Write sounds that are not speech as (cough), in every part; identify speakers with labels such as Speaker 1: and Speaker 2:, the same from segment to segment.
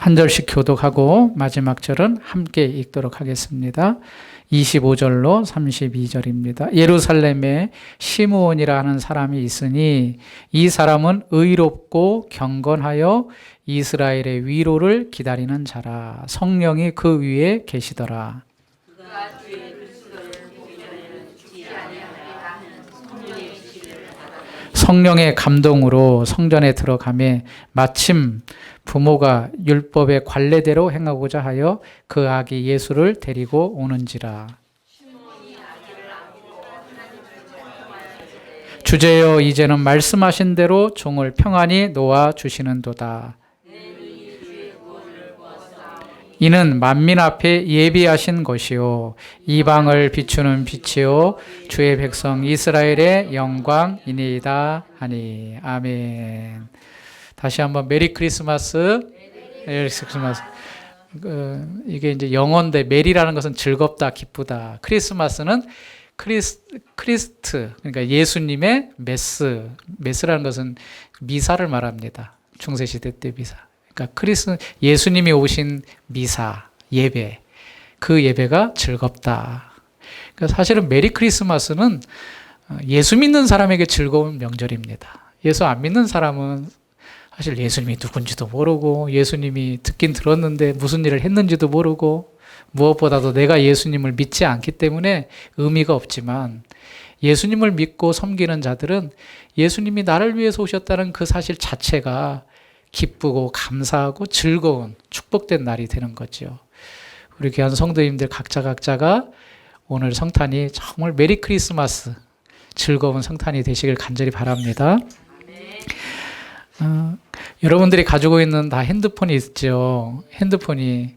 Speaker 1: 한 절씩 교독하고 마지막 절은 함께 읽도록 하겠습니다. 25절로 32절입니다. 예루살렘에 시므온이라 하는 사람이 있으니 이 사람은 의롭고 경건하여 이스라엘의 위로를 기다리는 자라 성령이 그 위에 계시더라. 성령의 감동으로 성전에 들어가매 마침 부모가 율법의 관례대로 행하고자 하여 그 아기 예수를 데리고 오는지라. 주제여 이제는 말씀하신 대로 종을 평안히 놓아 주시는도다. 이는 만민 앞에 예비하신 것이요 이방을 비추는 빛이요 주의 백성 이스라엘의 영광이니이다 하니 아멘. 다시 한번 메리 크리스마스. 메리 크리스마스. 그, 이게 이제 영어인데 메리라는 것은 즐겁다, 기쁘다. 크리스마스는 크리스, 크리스트, 그러니까 예수님의 메스. 메스라는 것은 미사를 말합니다. 중세시대 때 미사. 그러니까 크리스, 예수님이 오신 미사, 예배. 그 예배가 즐겁다. 그러니까 사실은 메리 크리스마스는 예수 믿는 사람에게 즐거운 명절입니다. 예수 안 믿는 사람은 사실 예수님이 누군지도 모르고 예수님이 듣긴 들었는데 무슨 일을 했는지도 모르고 무엇보다도 내가 예수님을 믿지 않기 때문에 의미가 없지만 예수님을 믿고 섬기는 자들은 예수님이 나를 위해서 오셨다는 그 사실 자체가 기쁘고 감사하고 즐거운 축복된 날이 되는 거죠. 우리 귀한 성도님들 각자 각자가 오늘 성탄이 정말 메리 크리스마스 즐거운 성탄이 되시길 간절히 바랍니다. 어, 여러분들이 가지고 있는 다 핸드폰이 있죠. 핸드폰이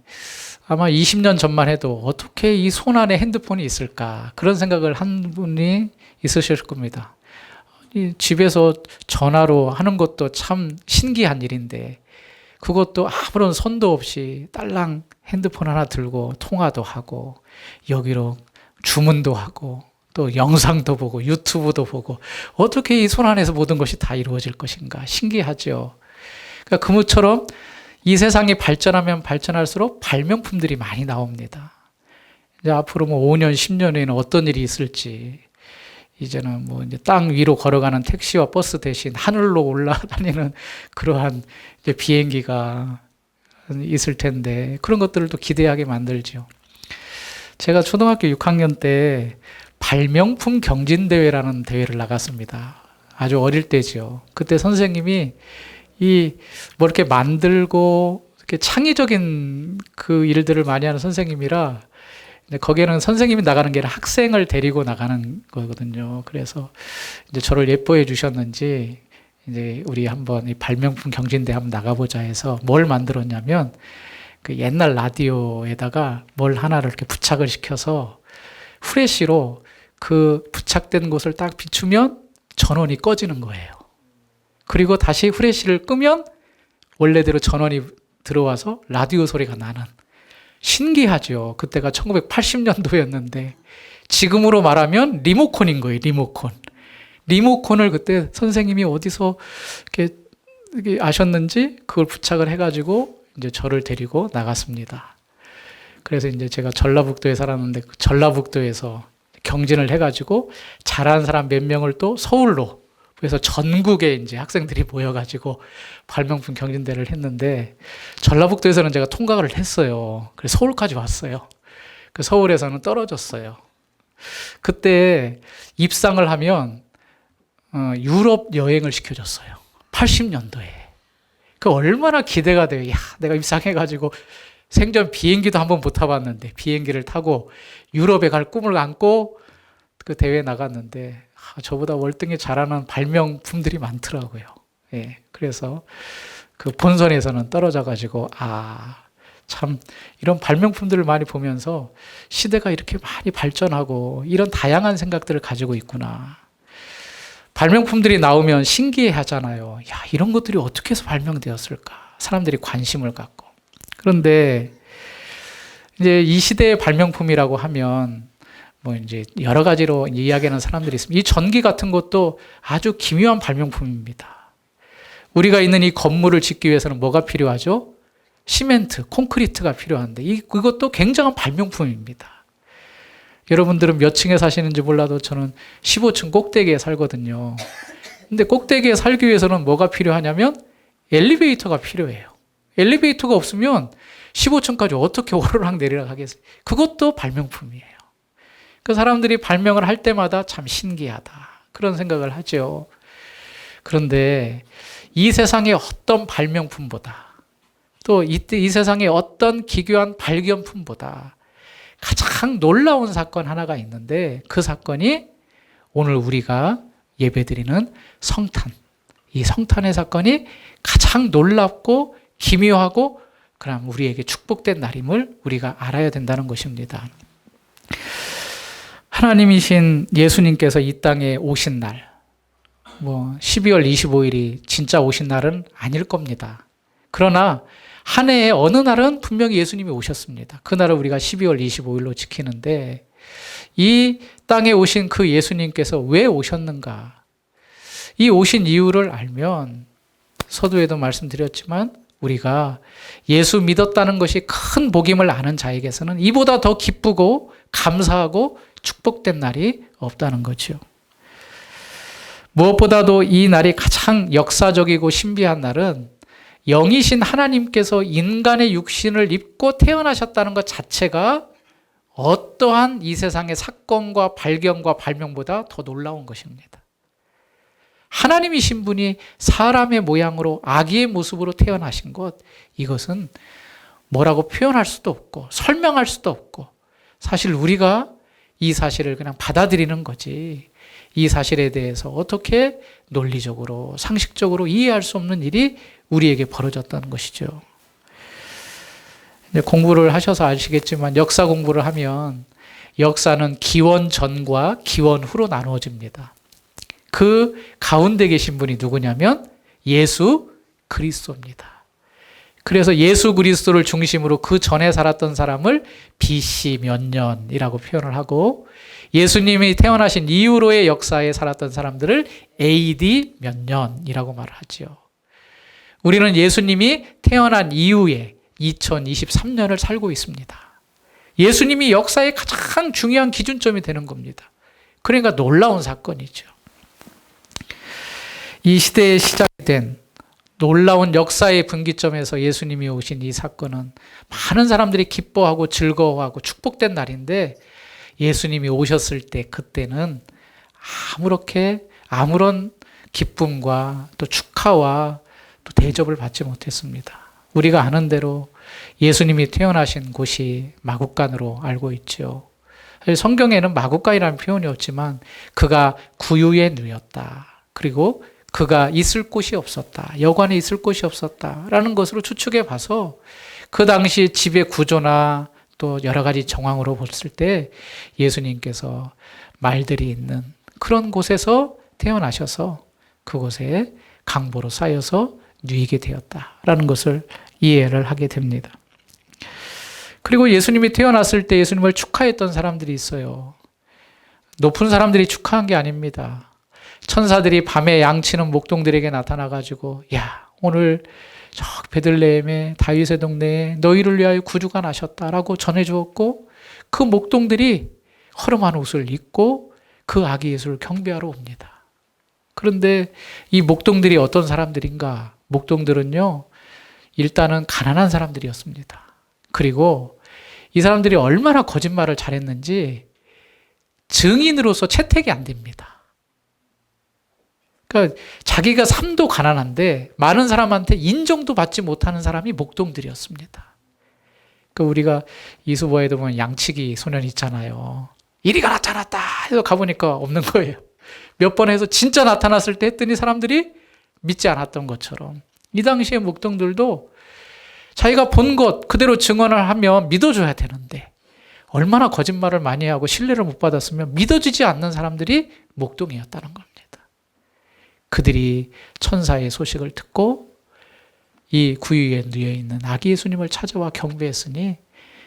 Speaker 1: 아마 20년 전만 해도 어떻게 이 손 안에 핸드폰이 있을까 그런 생각을 한 분이 있으실 겁니다. 이 집에서 전화로 하는 것도 참 신기한 일인데 그것도 아무런 손도 없이 딸랑 핸드폰 하나 들고 통화도 하고 여기로 주문도 하고 또 영상도 보고 유튜브도 보고 어떻게 이 손 안에서 모든 것이 다 이루어질 것인가 신기하죠. 그러니까 그무처럼 이 세상이 발전하면 발전할수록 발명품들이 많이 나옵니다. 이제 앞으로 뭐 5년, 10년 후에는 어떤 일이 있을지 이제는 뭐 이제 땅 위로 걸어가는 택시와 버스 대신 하늘로 올라다니는 (laughs) 그러한 이제 비행기가 있을 텐데 그런 것들을 또 기대하게 만들죠. 제가 초등학교 6학년 때 발명품 경진대회라는 대회를 나갔습니다. 아주 어릴 때죠. 그때 선생님이 이 뭐 이렇게 만들고 이렇게 창의적인 그 일들을 많이 하는 선생님이라 거기에는 선생님이 나가는 게 아니라 학생을 데리고 나가는 거거든요. 그래서 이제 저를 예뻐해 주셨는지 이제 우리 한번 이 발명품 경진대 한번 나가보자 해서 뭘 만들었냐면 그 옛날 라디오에다가 뭘 하나를 이렇게 부착을 시켜서 후레쉬로 그 부착된 곳을 딱 비추면 전원이 꺼지는 거예요. 그리고 다시 후레쉬를 끄면 원래대로 전원이 들어와서 라디오 소리가 나는 신기하죠. 그때가 1980년도였는데 지금으로 말하면 리모컨인 거예요. 리모컨. 리모컨을 그때 선생님이 어디서 이렇게, 이렇게 아셨는지 그걸 부착을 해가지고 이제 저를 데리고 나갔습니다. 그래서 이제 제가 전라북도에 살았는데 그 전라북도에서 경진을 해가지고 잘하는 사람 몇 명을 또 서울로 그래서 전국에 이제 학생들이 모여가지고 발명품 경진대를 했는데 전라북도에서는 제가 통과를 했어요. 그래서 서울까지 왔어요. 그 서울에서는 떨어졌어요. 그때 입상을 하면 어, 유럽 여행을 시켜줬어요. 80년도에. 그 얼마나 기대가 돼요. 야, 내가 입상해가지고 생전 비행기도 한 번 못 타봤는데 비행기를 타고 유럽에 갈 꿈을 안고 그 대회 나갔는데 아, 저보다 월등히 잘하는 발명품들이 많더라고요. 예, 그래서 그 본선에서는 떨어져 가지고 아. 참 이런 발명품들을 많이 보면서 시대가 이렇게 많이 발전하고 이런 다양한 생각들을 가지고 있구나. 발명품들이 나오면 신기해 하잖아요. 야, 이런 것들이 어떻게 해서 발명되었을까? 사람들이 관심을 갖고. 그런데 이제 이 시대의 발명품이라고 하면 뭐 이제 여러 가지로 이야기하는 사람들이 있습니다. 이 전기 같은 것도 아주 기묘한 발명품입니다. 우리가 있는 이 건물을 짓기 위해서는 뭐가 필요하죠? 시멘트, 콘크리트가 필요한데 이 그것도 굉장한 발명품입니다. 여러분들은 몇 층에 사시는지 몰라도 저는 15층 꼭대기에 살거든요. 근데 꼭대기에 살기 위해서는 뭐가 필요하냐면 엘리베이터가 필요해요. 엘리베이터가 없으면 15층까지 어떻게 (laughs) 오르락 내리락 하겠어요? 그것도 발명품이에요. 그 사람들이 발명을 할 때마다 참 신기하다. 그런 생각을 하죠. 그런데 이 세상의 어떤 발명품보다 또 이때 이 세상의 어떤 기괴한 발견품보다 가장 놀라운 사건 하나가 있는데 그 사건이 오늘 우리가 예배드리는 성탄. 이 성탄의 사건이 가장 놀랍고 기묘하고 그럼 우리에게 축복된 날임을 우리가 알아야 된다는 것입니다. 하나님이신 예수님께서 이 땅에 오신 날, 뭐 12월 25일이 진짜 오신 날은 아닐 겁니다. 그러나 한 해의 어느 날은 분명히 예수님이 오셨습니다. 그날을 우리가 12월 25일로 지키는데 이 땅에 오신 그 예수님께서 왜 오셨는가? 이 오신 이유를 알면 서두에도 말씀드렸지만 우리가 예수 믿었다는 것이 큰 복임을 아는 자에게서는 이보다 더 기쁘고 감사하고 축복된 날이 없다는 거죠. 무엇보다도 이 날이 가장 역사적이고 신비한 날은 영이신 하나님께서 인간의 육신을 입고 태어나셨다는 것 자체가 어떠한 이 세상의 사건과 발견과 발명보다 더 놀라운 것입니다. 하나님이신 분이 사람의 모양으로 아기의 모습으로 태어나신 것, 이것은 뭐라고 표현할 수도 없고, 설명할 수도 없고, 사실 우리가 이 사실을 그냥 받아들이는 거지, 이 사실에 대해서 어떻게 논리적으로, 상식적으로 이해할 수 없는 일이 우리에게 벌어졌다는 것이죠. 공부를 하셔서 아시겠지만, 역사 공부를 하면, 역사는 기원 전과 기원 후로 나누어집니다. 그 가운데 계신 분이 누구냐면 예수 그리스도입니다. 그래서 예수 그리스도를 중심으로 그 전에 살았던 사람을 BC 몇 년이라고 표현을 하고 예수님이 태어나신 이후로의 역사에 살았던 사람들을 AD 몇 년이라고 말을 하죠. 우리는 예수님이 태어난 이후에 2023년을 살고 있습니다. 예수님이 역사의 가장 중요한 기준점이 되는 겁니다. 그러니까 놀라운 사건이죠. 이 시대에 시작된 놀라운 역사의 분기점에서 예수님이 오신 이 사건은 많은 사람들이 기뻐하고 즐거워하고 축복된 날인데 예수님이 오셨을 때 그때는 아무렇게 아무런 기쁨과 또 축하와 또 대접을 받지 못했습니다. 우리가 아는 대로 예수님이 태어나신 곳이 마국간으로 알고 있죠. 성경에는 마국간이라는 표현이 없지만 그가 구유의 누였다. 그리고 그가 있을 곳이 없었다. 여관에 있을 곳이 없었다. 라는 것으로 추측해 봐서 그 당시 집의 구조나 또 여러 가지 정황으로 봤을 때 예수님께서 말들이 있는 그런 곳에서 태어나셔서 그곳에 강보로 쌓여서 누이게 되었다라는 것을 이해를 하게 됩니다. 그리고 예수님이 태어났을 때 예수님을 축하했던 사람들이 있어요. 높은 사람들이 축하한 게 아닙니다. 천사들이 밤에 양치는 목동들에게 나타나 가지고 야 오늘 저 베들레헴의 다윗의 동네에 너희를 위하여 구주가 나셨다라고 전해 주었고 그 목동들이 허름한 옷을 입고 그 아기 예수를 경배하러 옵니다. 그런데 이 목동들이 어떤 사람들인가? 목동들은요. 일단은 가난한 사람들이었습니다. 그리고 이 사람들이 얼마나 거짓말을 잘했는지 증인으로서 채택이 안 됩니다. 그러니까 자기가 삶도 가난한데 많은 사람한테 인정도 받지 못하는 사람이 목동들이었습니다. 그 우리가 이수보에도 보면 양치기 소년 있잖아요. 이리가 나타났다 해서 가보니까 없는 거예요. 몇 번 해서 진짜 나타났을 때 했더니 사람들이 믿지 않았던 것처럼 이 당시에 목동들도 자기가 본 것 그대로 증언을 하면 믿어줘야 되는데 얼마나 거짓말을 많이 하고 신뢰를 못 받았으면 믿어지지 않는 사람들이 목동이었다는 겁니다. 그들이 천사의 소식을 듣고 이 구유에 누여 있는 아기 예수님을 찾아와 경배했으니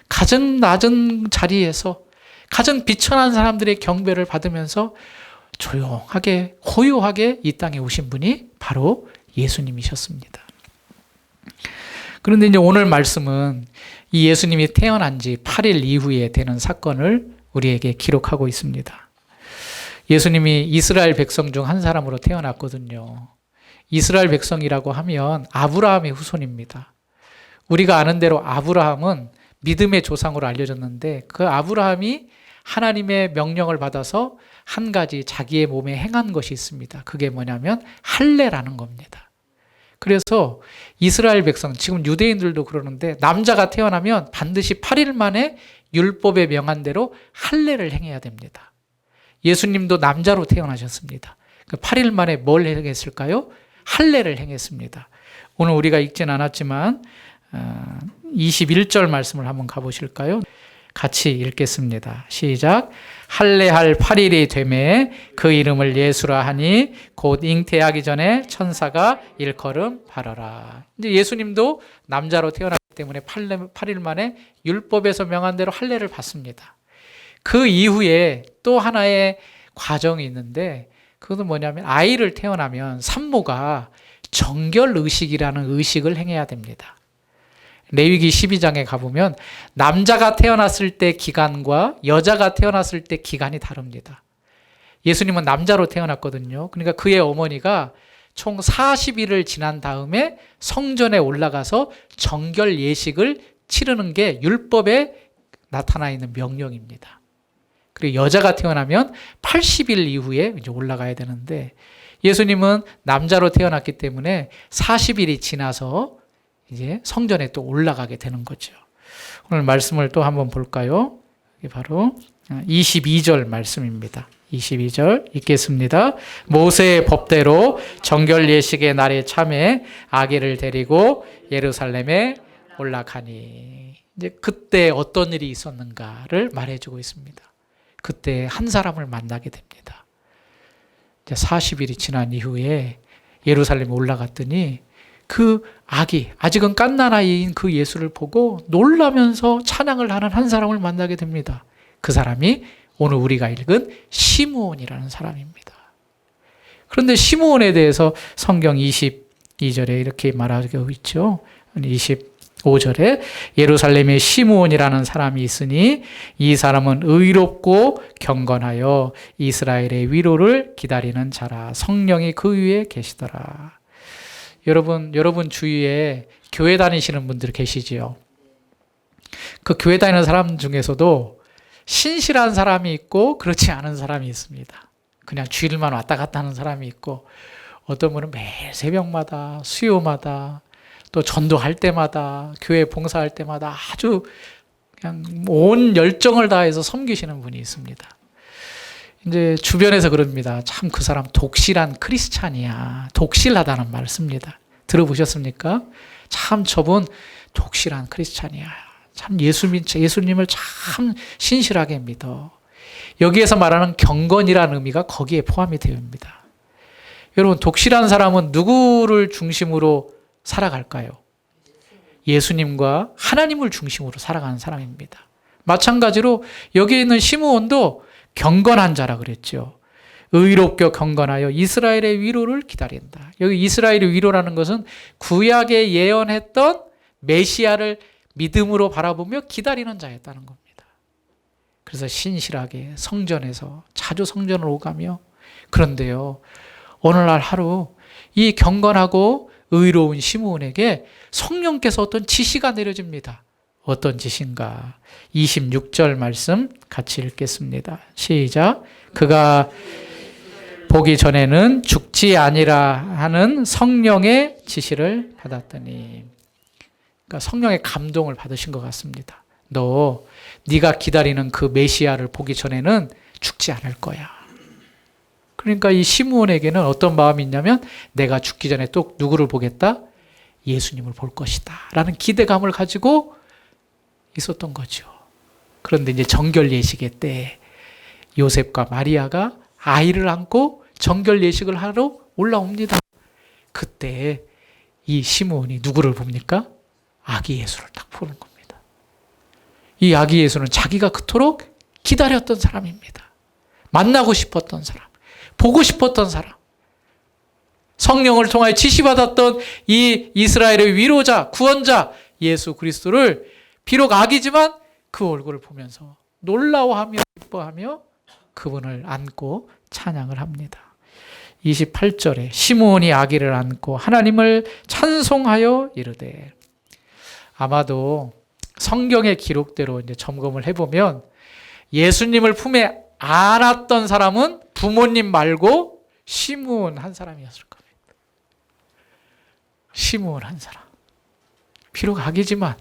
Speaker 1: 가장 낮은 자리에서 가장 비천한 사람들의 경배를 받으면서 조용하게 호요하게 이 땅에 오신 분이 바로 예수님이셨습니다. 그런데 이제 오늘 말씀은 이 예수님이 태어난 지 8일 이후에 되는 사건을 우리에게 기록하고 있습니다. 예수님이 이스라엘 백성 중 한 사람으로 태어났거든요. 이스라엘 백성이라고 하면 아브라함의 후손입니다. 우리가 아는 대로 아브라함은 믿음의 조상으로 알려졌는데 그 아브라함이 하나님의 명령을 받아서 한 가지 자기의 몸에 행한 것이 있습니다. 그게 뭐냐면 할례라는 겁니다. 그래서 이스라엘 백성, 지금 유대인들도 그러는데 남자가 태어나면 반드시 8일 만에 율법에 명한 대로 할례를 행해야 됩니다. 예수님도 남자로 태어나셨습니다. 그 8일 만에 뭘 행했을까요? 할례를 행했습니다. 오늘 우리가 읽진 않았지만 21절 어, 말씀을 한번 가보실까요? 같이 읽겠습니다. 시작. 할례할 8일이 되매 그 이름을 예수라 하니 곧 잉태하기 전에 천사가 일컬음 바라라. 이제 예수님도 남자로 태어났기 때문에 8일 만에 율법에서 명한 대로 할례를 받습니다. 그 이후에 또 하나의 과정이 있는데 그것은 뭐냐면 아이를 태어나면 산모가 정결 의식이라는 의식을 행해야 됩니다. 레위기 12장에 가보면 남자가 태어났을 때 기간과 여자가 태어났을 때 기간이 다릅니다. 예수님은 남자로 태어났거든요. 그러니까 그의 어머니가 총 40일을 지난 다음에 성전에 올라가서 정결 예식을 치르는 게 율법에 나타나 있는 명령입니다. 그리고 여자가 태어나면 80일 이후에 이제 올라가야 되는데 예수님은 남자로 태어났기 때문에 40일이 지나서 이제 성전에 또 올라가게 되는 거죠. 오늘 말씀을 또 한번 볼까요? 바로 22절 말씀입니다. 22절 읽겠습니다. 모세의 법대로 정결 예식의 날에 참에 아기를 데리고 예루살렘에 올라가니 이제 그때 어떤 일이 있었는가를 말해주고 있습니다. 그때 한 사람을 만나게 됩니다. 이제 40일이 지난 이후에 예루살렘에 올라갔더니 그 아기, 아직은 깐난아이인 그 예수를 보고 놀라면서 찬양을 하는 한 사람을 만나게 됩니다. 그 사람이 오늘 우리가 읽은 시므온이라는 사람입니다. 그런데 시므온에 대해서 성경 22절에 이렇게 말하고 있죠. 5절에 예루살렘에 시므온이라는 사람이 있으니 이 사람은 의롭고 경건하여 이스라엘의 위로를 기다리는 자라 성령이 그 위에 계시더라. 여러분 여러분 주위에 교회 다니시는 분들 계시지요. 그 교회 다니는 사람 중에서도 신실한 사람이 있고 그렇지 않은 사람이 있습니다. 그냥 주일만 왔다 갔다 하는 사람이 있고 어떤 분은 매일 새벽마다 수요마다 또 전도할 때마다 교회 봉사할 때마다 아주 그냥 온 열정을 다해서 섬기시는 분이 있습니다. 이제 주변에서 그럽니다. 참 그 사람 독실한 크리스찬이야. 독실하다는 말 씁니다. 들어보셨습니까? 참 저분 독실한 크리스찬이야. 참 예수 예수님을 참 신실하게 믿어. 여기에서 말하는 경건이라는 의미가 거기에 포함이 되어입니다. 여러분 독실한 사람은 누구를 중심으로 살아갈까요? 예수님과 하나님을 중심으로 살아가는 사람입니다. 마찬가지로 여기에 있는 시므온도 경건한 자라 그랬죠. 의롭게 경건하여 이스라엘의 위로를 기다린다. 여기 이스라엘의 위로라는 것은 구약에 예언했던 메시아를 믿음으로 바라보며 기다리는 자였다는 겁니다. 그래서 신실하게 성전에서 자주 성전을 오가며 그런데요. 오늘날 하루 이 경건하고 의로운 시므온에게 성령께서 어떤 지시가 내려집니다. 어떤 지시인가? 26절 말씀 같이 읽겠습니다. 시작. 그가 보기 전에는 죽지 아니라 하는 성령의 지시를 받았더니 그러니까 성령의 감동을 받으신 것 같습니다. 너 네가 기다리는 그 메시아를 보기 전에는 죽지 않을 거야. 그러니까 이 시므온에게는 어떤 마음이 있냐면 내가 죽기 전에 또 누구를 보겠다? 예수님을 볼 것이다. 라는 기대감을 가지고 있었던 거죠. 그런데 이제 정결 예식의 때 요셉과 마리아가 아이를 안고 정결 예식을 하러 올라옵니다. 그때 이 시므온이 누구를 봅니까? 아기 예수를 딱 보는 겁니다. 이 아기 예수는 자기가 그토록 기다렸던 사람입니다. 만나고 싶었던 사람. 보고 싶었던 사람. 성령을 통하여 지시받았던 이 이스라엘의 위로자, 구원자 예수 그리스도를 비록 악이지만 그 얼굴을 보면서 놀라워하며 기뻐하며 그분을 안고 찬양을 합니다. 28절에 시므온이 아기를 안고 하나님을 찬송하여 이르되 아마도 성경의 기록대로 이제 점검을 해보면 예수님을 품에 안았던 사람은 부모님 말고 시므온 한 사람이었을 겁니다. 시므온 한 사람. 비록 악이지만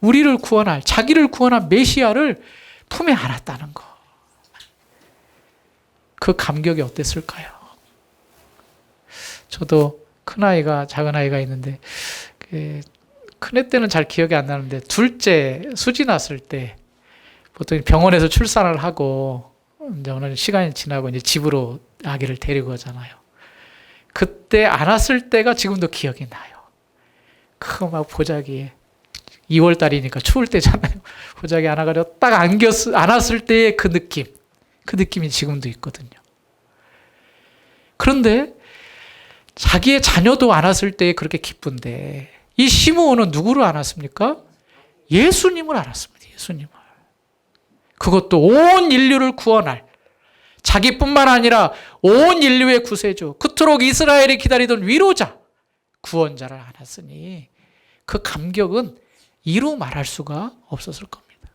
Speaker 1: 우리를 구원할 자기를 구원한 메시아를 품에 안았다는 거. 그 감격이 어땠을까요? 저도 큰 아이가 작은 아이가 있는데 그 큰애 때는 잘 기억이 안 나는데 둘째 수지 났을 때 보통 병원에서 출산을 하고 이제 어느 시간이 지나고 이제 집으로 아기를 데리고 오잖아요. 그때 안았을 때가 지금도 기억이 나요. 그 막 보자기에 2월 달이니까 추울 때잖아요. (laughs) 보자기 안아가지고 딱 안겼 안았을 때의 그 느낌, 그 느낌이 지금도 있거든요. 그런데 자기의 자녀도 안았을 때 그렇게 기쁜데 이 시므온은 누구를 안았습니까? 예수님을 안았습니다. 예수님을. 그것도 온 인류를 구원할 자기뿐만 아니라 온 인류의 구세주, 그토록 이스라엘이 기다리던 위로자, 구원자를 안았으니 그 감격은 이루 말할 수가 없었을 겁니다.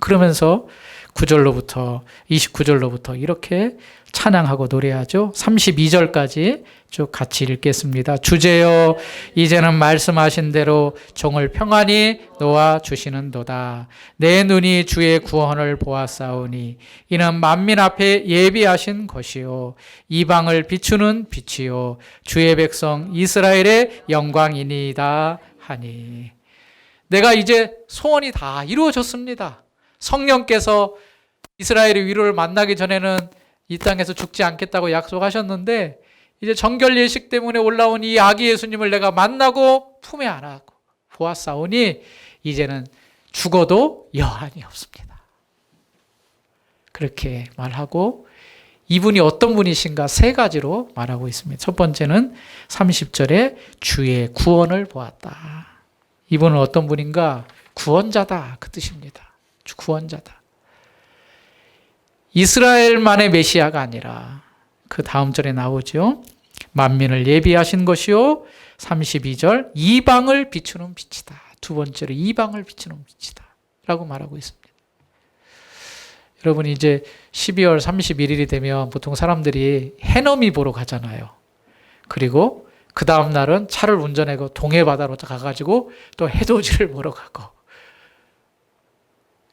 Speaker 1: 그러면서 9절로부터 29절로부터 이렇게 찬양하고 노래하죠. 32절까지 쭉 같이 읽겠습니다. 주제여 이제는 말씀하신 대로 종을 평안히 놓아 주시는도다. 내 눈이 주의 구원을 보았사오니 이는 만민 앞에 예비하신 것이요 이방을 비추는 빛이요 주의 백성 이스라엘의 영광이니이다 하니 내가 이제 소원이 다 이루어졌습니다. 성령께서 이스라엘의 위로를 만나기 전에는 이 땅에서 죽지 않겠다고 약속하셨는데 이제 정결 예식 때문에 올라온 이 아기 예수님을 내가 만나고 품에 안고 보았사오니 이제는 죽어도 여한이 없습니다. 그렇게 말하고 이분이 어떤 분이신가 세 가지로 말하고 있습니다. 첫 번째는 30절에 주의 구원을 보았다. 이분은 어떤 분인가? 구원자다. 그 뜻입니다. 구원자다. 이스라엘만의 메시아가 아니라 그 다음 절에 나오죠. 만민을 예비하신 것이요. 32절 이방을 비추는 빛이다. 두 번째로 이방을 비추는 빛이다. 라고 말하고 있습니다. 여러분 이제 12월 31일이 되면 보통 사람들이 해넘이 보러 가잖아요. 그리고 그 다음 날은 차를 운전하고 동해 바다로 가가지고 또 해돋이를 보러 가고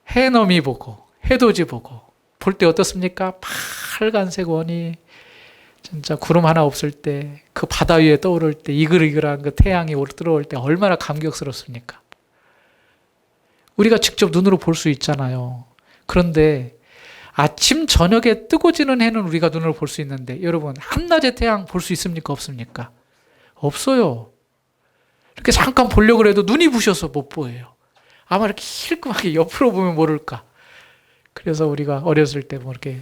Speaker 1: 해넘이 보고 해돋이 보고 볼 때 어떻습니까? 빨간색 원이 진짜 구름 하나 없을 때 그 바다 위에 떠오를 때 이글이글한 그 태양이 들어올 때 얼마나 감격스럽습니까? 우리가 직접 눈으로 볼 수 있잖아요. 그런데 아침 저녁에 뜨고 지는 해는 우리가 눈으로 볼 수 있는데 여러분 한낮의 태양 볼 수 있습니까? 없습니까? 없어요. 이렇게 잠깐 보려고 해도 눈이 부셔서 못 보여요. 아마 이렇게 힐끔하게 옆으로 보면 모를까. 그래서 우리가 어렸을 때 뭐 이렇게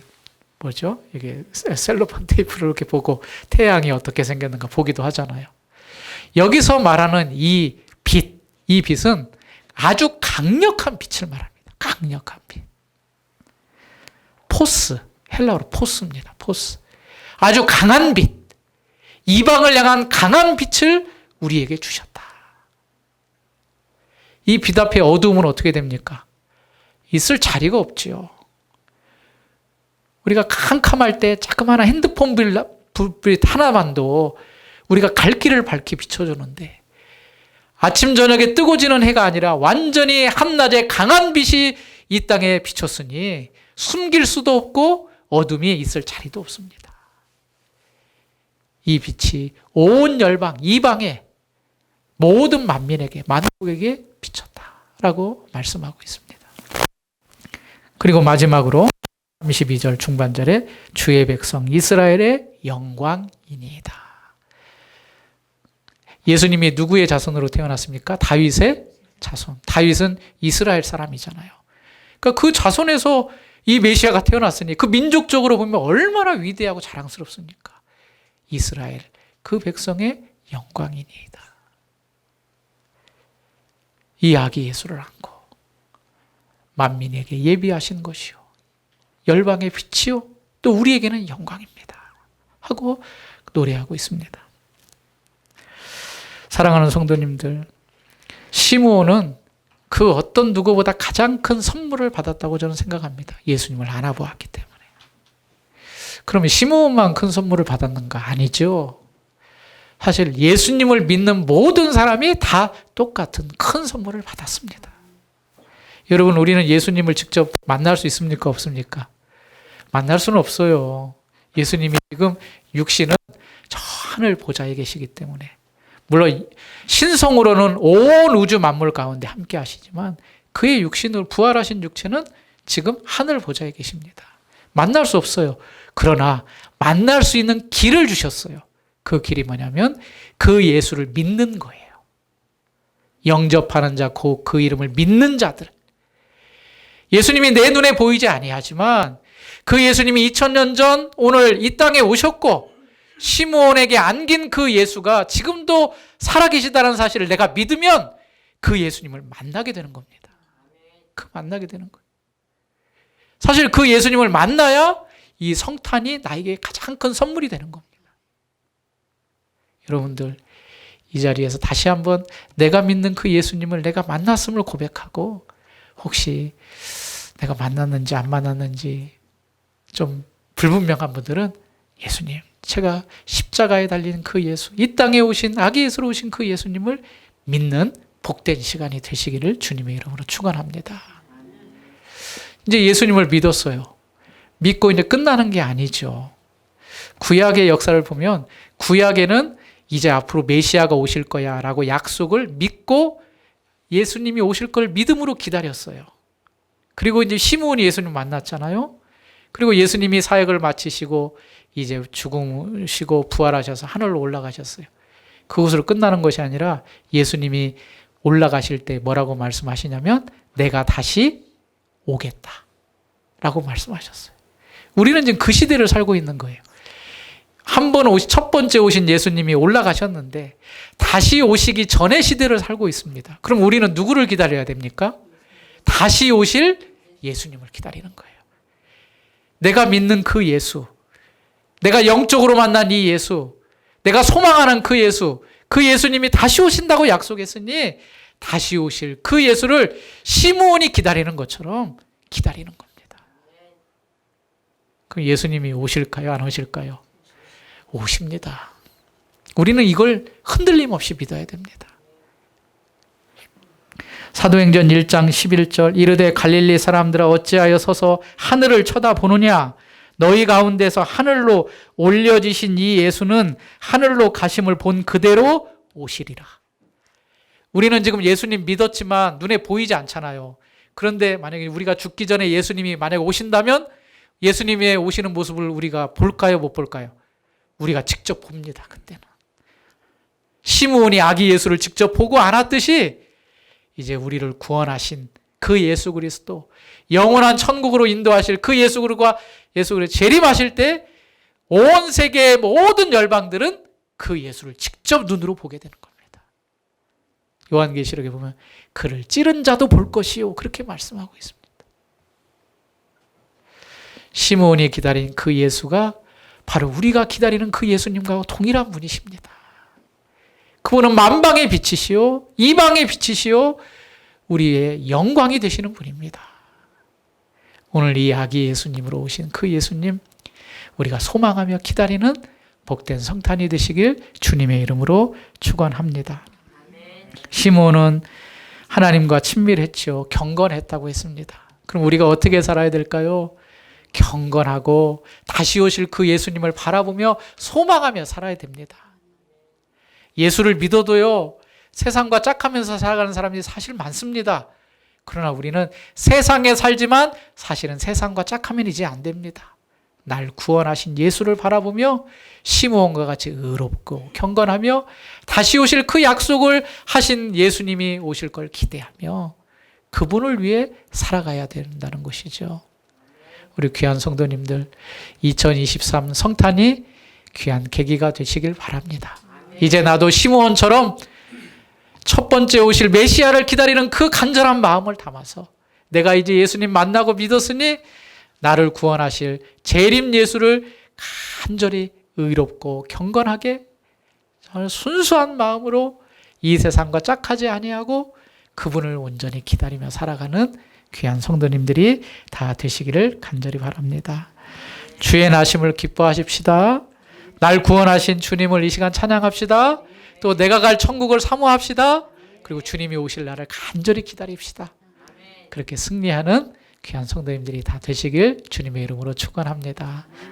Speaker 1: 뭐죠? 이게 셀로판 테이프를 이렇게 보고 태양이 어떻게 생겼는가 보기도 하잖아요. 여기서 말하는 이 빛, 이 빛은 아주 강력한 빛을 말합니다. 강력한 빛. 포스, 헬라어로 포스입니다. 포스. 아주 강한 빛. 이방을 향한 강한 빛을 우리에게 주셨다. 이 빛 앞에 어두움은 어떻게 됩니까? 있을 자리가 없지요. 우리가 캄캄할 때 자그마한 핸드폰 불빛 하나만도 우리가 갈 길을 밝게 비춰주는데 아침 저녁에 뜨고 지는 해가 아니라 완전히 한낮에 강한 빛이 이 땅에 비쳤으니 숨길 수도 없고 어둠이 있을 자리도 없습니다. 이 빛이 온 열방 이방에 모든 만민에게 만국에게 비쳤다라고 말씀하고 있습니다. 그리고 마지막으로 32절 중반절에 주의 백성 이스라엘의 영광이니이다. 예수님이 누구의 자손으로 태어났습니까? 다윗의 자손. 다윗은 이스라엘 사람이잖아요. 그러니까 그 자손에서 이 메시아가 태어났으니 그 민족적으로 보면 얼마나 위대하고 자랑스럽습니까? 이스라엘 그 백성의 영광이니이다. 이 아기 예수를 안고 만민에게 예비하신 것이요 열방의 빛이요 또 우리에게는 영광입니다. 하고 노래하고 있습니다. 사랑하는 성도님들, 시므온은 그 어떤 누구보다 가장 큰 선물을 받았다고 저는 생각합니다. 예수님을 안아보았기 때문에. 그러면 시므온만 큰 선물을 받았는가? 아니죠. 사실 예수님을 믿는 모든 사람이 다 똑같은 큰 선물을 받았습니다. 여러분, 우리는 예수님을 직접 만날 수 있습니까? 없습니까? 만날 수는 없어요. 예수님이 지금 육신은 저 하늘 보좌에 계시기 때문에. 물론 신성으로는 온 우주 만물 가운데 함께 하시지만 그의 육신으로 부활하신 육체는 지금 하늘 보좌에 계십니다. 만날 수 없어요. 그러나 만날 수 있는 길을 주셨어요. 그 길이 뭐냐면 그 예수를 믿는 거예요. 영접하는 자, 그, 그 이름을 믿는 자들. 예수님이 내 눈에 보이지 아니하지만 그 예수님이 2000년 전 오늘 이 땅에 오셨고 시므온에게 안긴 그 예수가 지금도 살아계시다는 사실을 내가 믿으면 그 예수님을 만나게 되는 겁니다. 그 만나게 되는 거예요. 사실 그 예수님을 만나야 이 성탄이 나에게 가장 큰 선물이 되는 겁니다. 여러분들 이 자리에서 다시 한번 내가 믿는 그 예수님을 내가 만났음을 고백하고 혹시 내가 만났는지 안 만났는지 좀 불분명한 분들은 예수님, 제가 십자가에 달린 그 예수, 이 땅에 오신 아기 예수로 오신 그 예수님을 믿는 복된 시간이 되시기를 주님의 이름으로 축원합니다. 이제 예수님을 믿었어요. 믿고 이제 끝나는 게 아니죠. 구약의 역사를 보면 구약에는 이제 앞으로 메시아가 오실 거야라고 약속을 믿고 예수님이 오실 걸 믿음으로 기다렸어요. 그리고 이제 시므온이 예수님 만났잖아요. 그리고 예수님이 사역을 마치시고 이제 죽으시고 부활하셔서 하늘로 올라가셨어요. 그곳으로 끝나는 것이 아니라 예수님이 올라가실 때 뭐라고 말씀하시냐면 내가 다시 오겠다. 라고 말씀하셨어요. 우리는 지금 그 시대를 살고 있는 거예요. 한 번 오시, 첫 번째 오신 예수님이 올라가셨는데 다시 오시기 전의 시대를 살고 있습니다. 그럼 우리는 누구를 기다려야 됩니까? 다시 오실 예수님을 기다리는 거예요. 내가 믿는 그 예수, 내가 영적으로 만난 이 예수, 내가 소망하는 그 예수, 그 예수님이 다시 오신다고 약속했으니 다시 오실 그 예수를 시므온이 기다리는 것처럼 기다리는 겁니다. 그럼 예수님이 오실까요? 안 오실까요? 오십니다. 우리는 이걸 흔들림 없이 믿어야 됩니다. 사도행전 1장 11절 이르되 갈릴리 사람들아 어찌하여 서서 하늘을 쳐다보느냐 너희 가운데서 하늘로 올려지신 이 예수는 하늘로 가심을 본 그대로 오시리라. 우리는 지금 예수님 믿었지만 눈에 보이지 않잖아요. 그런데 만약에 우리가 죽기 전에 예수님이 만약 오신다면 예수님의 오시는 모습을 우리가 볼까요, 못 볼까요? 우리가 직접 봅니다. 그때는. 시므온이 아기 예수를 직접 보고 안았듯이 이제 우리를 구원하신 그 예수 그리스도 영원한 천국으로 인도하실 그 예수 그리스도가 예수 그리스도 재림하실 때 온 세계의 모든 열방들은 그 예수를 직접 눈으로 보게 되는 겁니다. 요한계시록에 보면 그를 찌른 자도 볼 것이요 그렇게 말씀하고 있습니다. 시므온이 기다린 그 예수가 바로 우리가 기다리는 그 예수님과 동일한 분이십니다. 그분은 만방의 빛이시요 이방의 빛이시요 우리의 영광이 되시는 분입니다. 오늘 이 아기 예수님으로 오신 그 예수님 우리가 소망하며 기다리는 복된 성탄이 되시길 주님의 이름으로 축원합니다. 시몬은 하나님과 친밀했죠. 경건했다고 했습니다. 그럼 우리가 어떻게 살아야 될까요? 경건하고 다시 오실 그 예수님을 바라보며 소망하며 살아야 됩니다. 예수를 믿어도요, 세상과 짝하면서 살아가는 사람들이 사실 많습니다. 그러나 우리는 세상에 살지만 사실은 세상과 짝하면 이제 안 됩니다. 날 구원하신 예수를 바라보며 시므온과 같이 의롭고 경건하며 다시 오실 그 약속을 하신 예수님이 오실 걸 기대하며 그분을 위해 살아가야 된다는 것이죠. 우리 귀한 성도님들 2023 성탄이 귀한 계기가 되시길 바랍니다. 이제 나도 시므온처럼 첫 번째 오실 메시아를 기다리는 그 간절한 마음을 담아서 내가 이제 예수님 만나고 믿었으니 나를 구원하실 재림 예수를 간절히 의롭고 경건하게 정말 순수한 마음으로 이 세상과 짝하지 아니하고 그분을 온전히 기다리며 살아가는 귀한 성도님들이 다 되시기를 간절히 바랍니다. 주의 나심을 기뻐하십시다. 날 구원하신 주님을 이 시간 찬양합시다. 또 내가 갈 천국을 사모합시다. 그리고 주님이 오실 날을 간절히 기다립시다. 그렇게 승리하는 귀한 성도님들이 다 되시길 주님의 이름으로 축원합니다.